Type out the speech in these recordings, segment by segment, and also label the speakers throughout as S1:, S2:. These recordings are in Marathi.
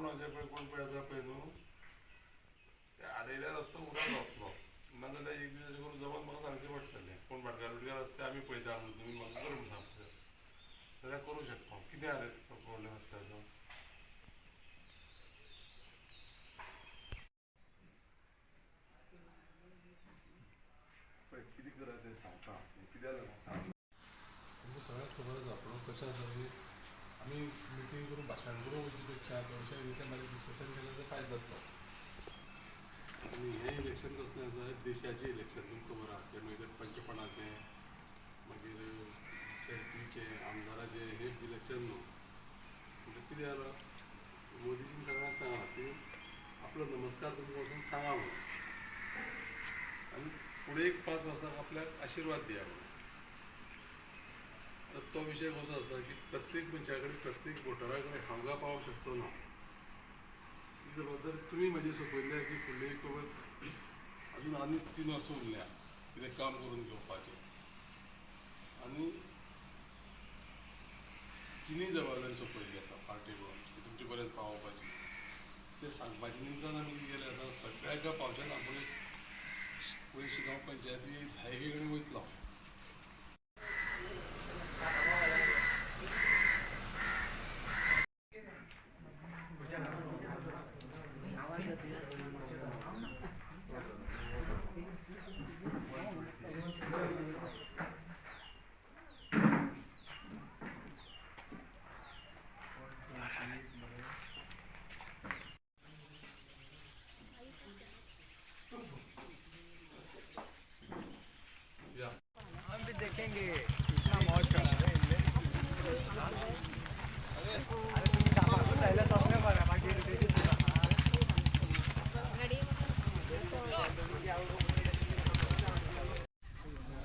S1: म्हणजे पळय कोण पळय आसा पळय न्हू ते आडयल्यार रस्तो उराक जातलो नाजाल्यार एक दीस अशें करून जमोन म्हाका सांगचें पडटलें कोण भाटकार बिटकार आसा ते आमी पळयता म्हणून तुमी म्हाका कर म्हणून सांगता जाल्यार करूं शकता कितें जालें प्रॉब्लेम आसता तो पळय कितें करा तें सांगता? कितें जालें म्हाका सांग
S2: तुमकां सगळ्यांक खबर आसा पूण कशें आसा आम्ही आमी करून भाषण करून पेक्षा थोडेशें मागीर डिस्कशन केलें जाल्यार फायदो जातलो आनी हें इलेक्शन कसलें आसा देशाचें इलेक्शन तुमकां खबर आहा मागीर पंचपणाचें मागीर एमपीचें आमदाराचें हें इलेक्शन न्हू म्हणजे कितें जाला मोदीजीन सगळ्यांक सांगा की आपलो नमस्कार तुमकां वचून सांगा म्हणून. आनी फुडें एक पांच वर्सांक आपल्याक आशिर्वाद दिया म्हणून. तो विषय कसो आसा की प्रत्येक मनशा कडेन प्रत्येक वोटरा कडेन हांगा पावंक शकतो ना. ही जबाबदारी तुमी म्हाजी सोपयल्या की फुडले एक अजून आनी तीन वर्सां उरल्या. कितें काम करून घेवपाचें आनी तिनी जबाबदारी सोपयल्ली आसा पार्टी करून. तुमचे पर्यंत पावोवपाची ते सांगपाचे निमतान आमी गेले. केलें आसा सगळ्याक पावचें ना पूण पयशे गांव पंचायती धायगे कडेन वयतलो
S3: Yeah.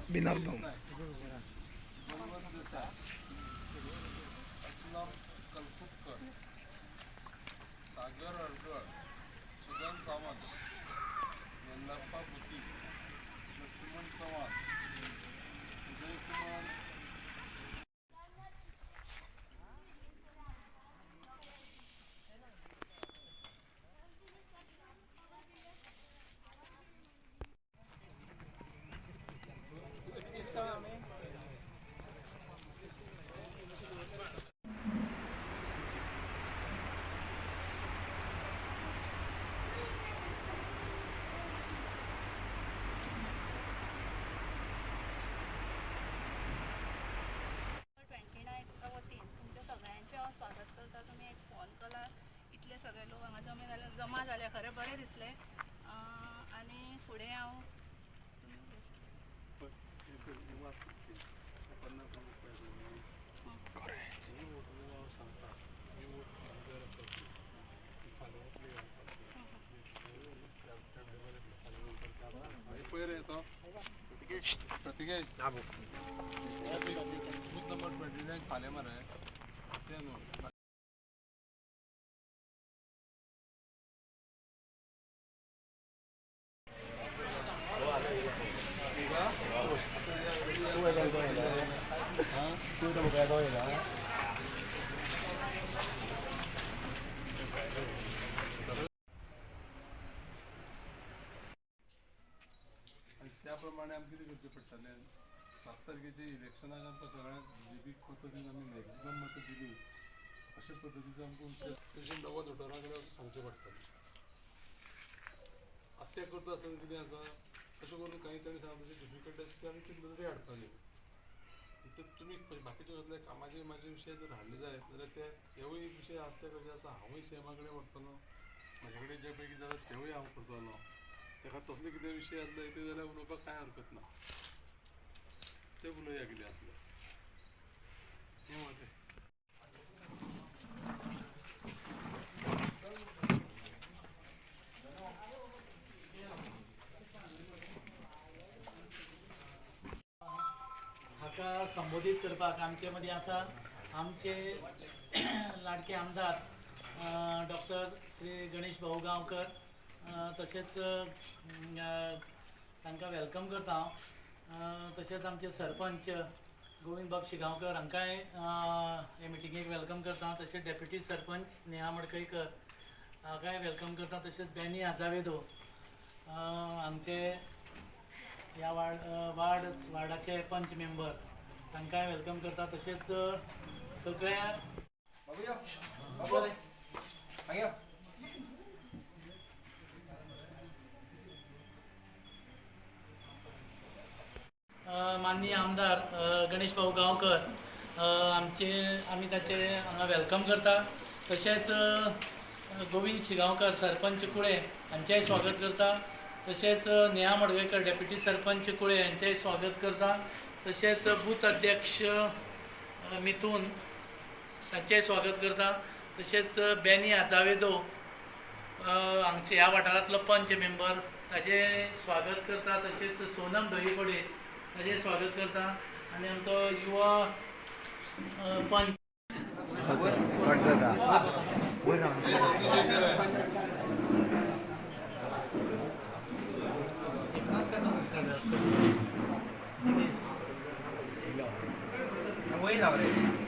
S4: बिनार्दम
S2: सागर अडगळ सुगन सावंत
S5: दिसले सगळे लोक हांगा जमे जाले जमा जाले खरें बरें दिसलें. आनी फुडें हांव
S2: पयर प्रतिकेश बूथ नंबर ट्वेंटी फाल्यां मरे तें न्हू आनी त्या प्रमाणे आमकां करचें सात तारखेचे इलेक्शनाक आमकां सगळ्यांक विधीक पद्दतीन आमी मॅक्झिमम मतां दिली. अशे पद्दतीचो आमकां पेशंट डबो दोतोरा कडेन सांगचें पडटलें आत्या करता आसतना कितें आसा अशें करून कांय तरी सांग डिफिकल्ट आसा ते आमी कितें तरी हाडटाली तर तुमी बाकीच्या बाकीचे कसले कामाचे म्हाजे विशय जर हाडले जायत जाल्यार ते हेवूय विशय आसता कशें आसा हांवूय सेमा कडेन व्हरतलो म्हजे कडेन जे पैकी जाता तेवूय हांव करतलो तेका तसले कितें विशय आसले ते जाल्यार उलोवपाक कांय हरकत ना ते उलोवया कितें आसलो हें मतें
S6: हाका संबोधीत करपाक आमचे मदीं आसा आमचे लाडके आमदार डॉक्टर श्री गणेश भाऊ गांवकर तशेंच तांकां वेलकम करता हांव. तशेंच आमचे सरपंच गोविंद बाब शिगांवकर हांकांय हे मिटिंगेक वेलकम करता तशेंच डेप्युटी सरपंच नेहा मडकयकर हाकाय वेलकम करता तशेंच बॅनी आजावेदो आमचे ह्या वार्ड वार्ड वार्डाचे पंच मेंबर तांकांय वेलकम करता तशेंच सगळ्या बरें. अ, माननीय आमदार गणेश भाऊ गांवकर आमचे आमी ताचे हांगा वेलकम करता. तशेंच गोविंद शिगांवकर सरपंच कुळे हांचेंय स्वागत करता. तशेंच नेहा मडगेकर डेप्युटी सरपंच कुळे हांचेंय स्वागत करता. तशेंच बूथ अध्यक्ष मिथून तांचेंय स्वागत करता. तशेंच बॅनी आजावेदो हांगचे ह्या वाठारांतलो पंच मेंबर ताचें स्वागत करता. तशेंच सोनम दहीपडे ताचे स्वागत करता. आनी आमचो युवा पंच
S3: वयर राव रे